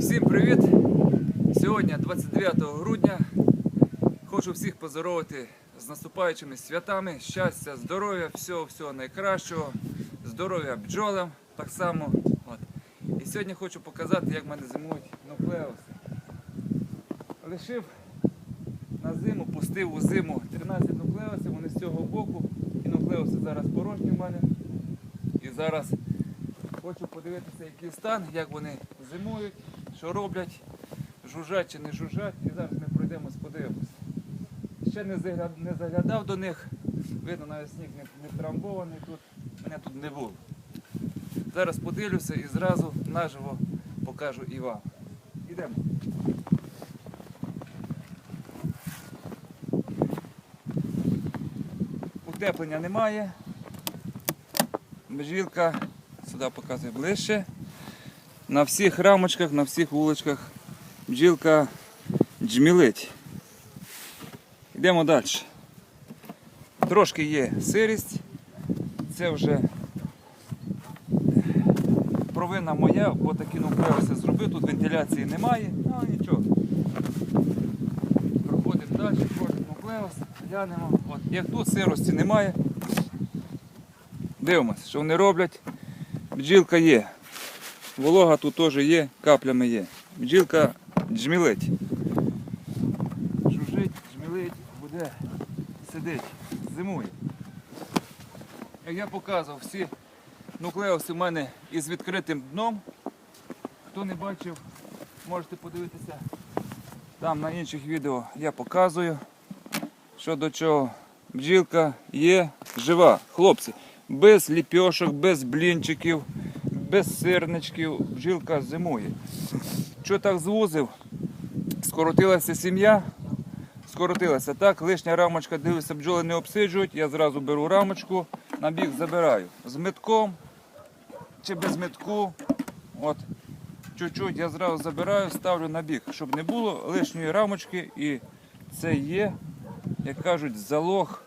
Всім привіт! Сьогодні 29 грудня. Хочу всіх поздоровити з наступаючими святами, щастя, здоров'я, всього всього найкращого, здоров'я бджолам так само. От. І сьогодні хочу показати, як в мене зимують нуклеуси. Лишив на зиму, пустив у зиму 13 нуклеусів, вони з цього боку. І нуклеуси зараз порожні в мене. І зараз Хочу подивитися, який стан, як вони зимують, що роблять, жужжать чи не жужжать. І зараз ми пройдемось, подивимось. Ще не заглядав, не заглядав до них. Видно, навіть сніг не, не трамбований тут. Мене тут не було. Зараз подивлюся і зразу наживо покажу і вам. Ідемо. Утеплення немає. Бджілка сюди показує ближче. На всіх рамочках, на всіх вуличках бджілка джмілить. Йдемо далі. Трошки є сирість. Це вже провина моя, бо такі нуклеуси зробив, тут вентиляції немає, ну нічого. Проходимо далі, кожен нуклеус, глянемо. От, як тут сирості немає. Дивимося, що вони роблять. Бджілка є. Волога тут теж є, каплями є. Бджілка джмілить. Жужить, джмілить, буде сидить, зимує. Як я показував, всі нуклеуси в мене із відкритим дном. Хто не бачив, можете подивитися. Там на інших відео я показую, що до чого. Бджілка є жива. Хлопці, без ліпьошок, без блінчиків, без сирничків. Бджілка зимує. Що так звузив? Скоротилася сім'я. Скоротилася так, лишня рамочка, дивлюся, бджоли не обсиджують. Я зразу беру рамочку, на бік забираю. З метком чи без метку. От, чуть-чуть я зразу забираю, ставлю на бік, щоб не було лишньої рамочки. І це є, як кажуть, залог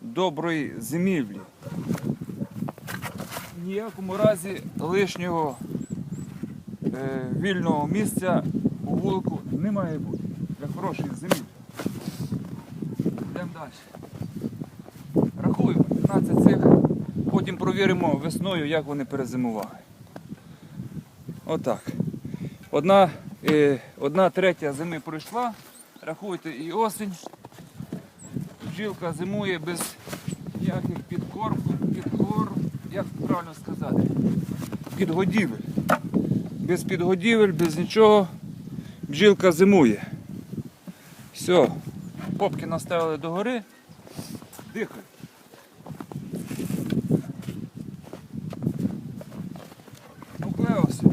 доброї зимівлі. В ніякому разі лишнього е, вільного місця у вулику не має бути для хорошої зимівлі. Йдемо далі. Рахуємо 15 цих, потім провіримо весною, як вони перезимували. Отак. Одна, е, одна третя зими пройшла, рахуйте і осінь. Бджілка зимує без ніяких підкорм, підкор, як правильно сказати, підгодівель. Без підгодівель, без нічого бджілка зимує. Все, попки наставили догори, дихають. Нуклеуси.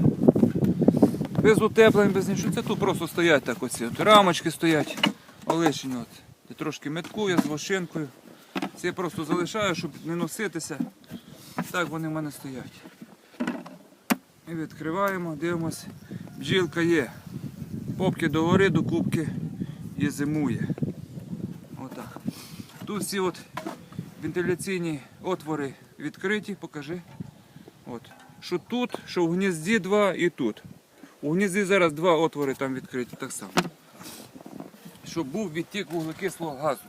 Без утеплень, без нічого. Це тут просто стоять так оці. От рамочки стоять. Я трошки меткую з вошинкою. Це я просто залишаю, щоб не носитися. Так вони в мене стоять. І відкриваємо, дивимось. Бджілка є. Попки догори, до кубки і зимує. Отак. Тут всі от вентиляційні отвори відкриті, покажи. От. Що тут, що в гнізді два і тут. У гнізді зараз два отвори там відкриті так само. Щоб був відтік вуглекислого газу.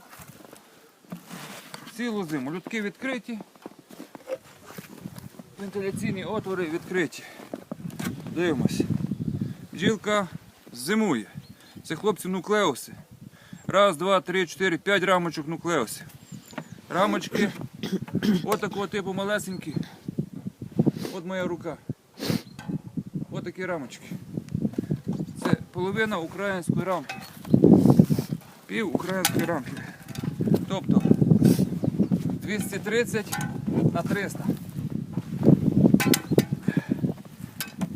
Цілу зиму. Людки відкриті. Вентиляційні отвори відкриті. Дивимось. Бджілка зимує. Це хлопці нуклеуси. Раз, два, три, чотири, п'ять рамочок нуклеусів. Рамочки отакого типу малесенькі. От моя рука. От такі рамочки. Це половина української рамки. Пів української рамки. Тобто 230 на 300.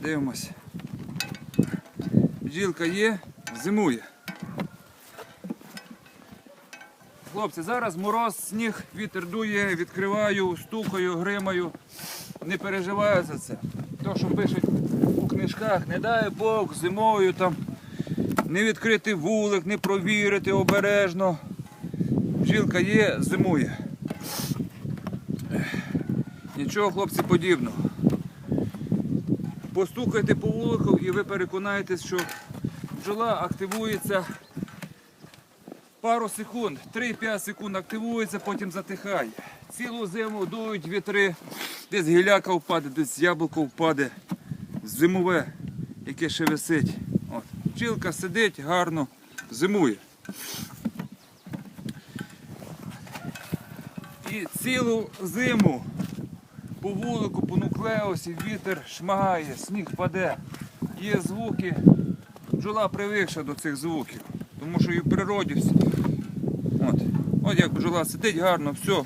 Дивимось. Бджілка є, зимує. Хлопці, зараз мороз, сніг, вітер дує, відкриваю, стукаю, гримаю. Не переживаю за це. То, що пишуть у книжках, не дай Бог зимою там не відкрити вулик, не провірити обережно. Бджілка є, зимує. Нічого, хлопці, подібного. Постукайте по вулику і ви переконаєтесь, що бджола активується пару секунд, 3-5 секунд активується, потім затихає. Цілу зиму дують вітри, десь гіляка впаде, десь яблуко впаде, зимове, яке ще висить. От. Бджілка сидить гарно, зимує. І цілу зиму по вулику, по нуклеусі вітер шмагає, сніг паде. Є звуки. Бджола привикша до цих звуків, тому що і в природі всі. От, от як бджола сидить гарно, все.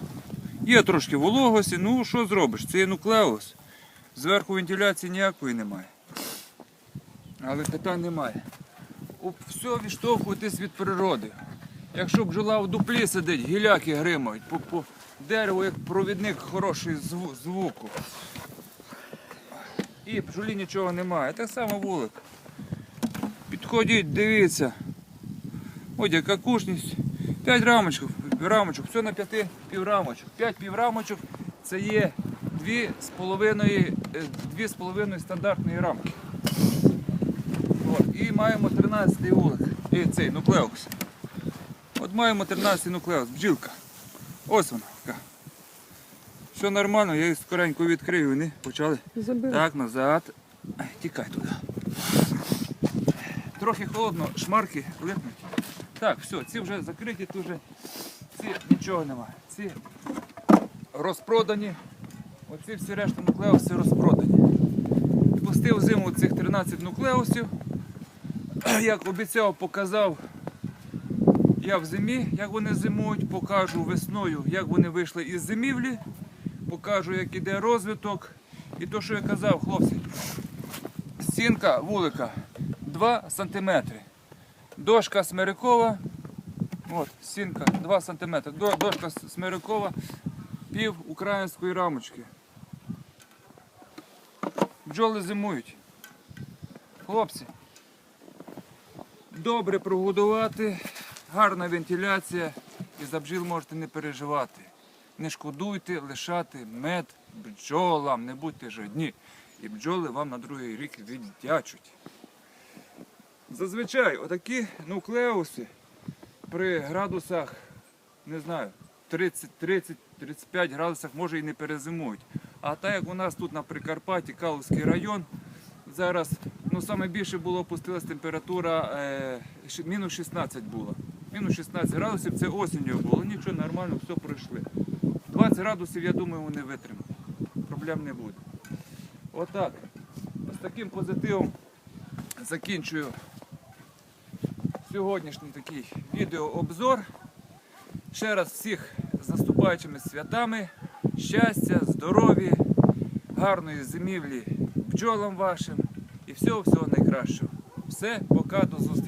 Є трошки вологості, ну що зробиш? Це є нуклеус. Зверху вентиляції ніякої немає. Але питань немає. Все відштовхуйтесь від природи. Якщо бджола в дуплі сидить, гіляки гримають, дереву як провідник хороший зву- звуку. І бджолі нічого немає. Так само вулик. Підходіть, дивіться. Ось яка кушність. 5 рамочок, рамочок, все на 5 піврамочок. 5 піврамочок це є 2,5 е, 2,5 стандартної рамки. От, і маємо 13 вулик. І цей нуклеус. От маємо 13 нуклеус, бджілка. Ось вона. Все нормально, я її скоренько відкрию, вони почали. Забив. Так, назад. Тікай туди. Трохи холодно, шмарки липнуть. Так, все, ці вже закриті, тут вже ці нічого немає. Ці розпродані. Оці всі решта нуклеуси розпродані. Пустив зиму цих 13 нуклеусів. Як обіцяв, показав я в зимі, як вони зимують, покажу весною, як вони вийшли із зимівлі, покажу, як іде розвиток. І то, що я казав, хлопці, стінка вулика 2 см. Дошка смирикова. От, стінка 2 см. Дошка смирикова, пів української рамочки. Бджоли зимують. Хлопці. Добре прогодувати, гарна вентиляція і за бджіл можете не переживати. Не шкодуйте лишати мед бджолам, не будьте жадні. І бджоли вам на другий рік віддячуть. Зазвичай отакі нуклеуси при градусах, не знаю, 30-30-35 градусах може і не перезимують. А так як у нас тут на Прикарпатті, Калузький район, зараз ну, саме більше було опустилась температура, е, мінус 16 було. Мінус 16 градусів це осінню було, нічого нормально, все пройшли. 20 градусів, я думаю, вони витримають. Проблем не буде. Отак. З таким позитивом закінчую сьогоднішній такий відеообзор. Ще раз всіх з наступаючими святами, щастя, здоров'я, гарної зимівлі бджолам вашим і всього-всього найкращого. Все, пока, до зустрічі.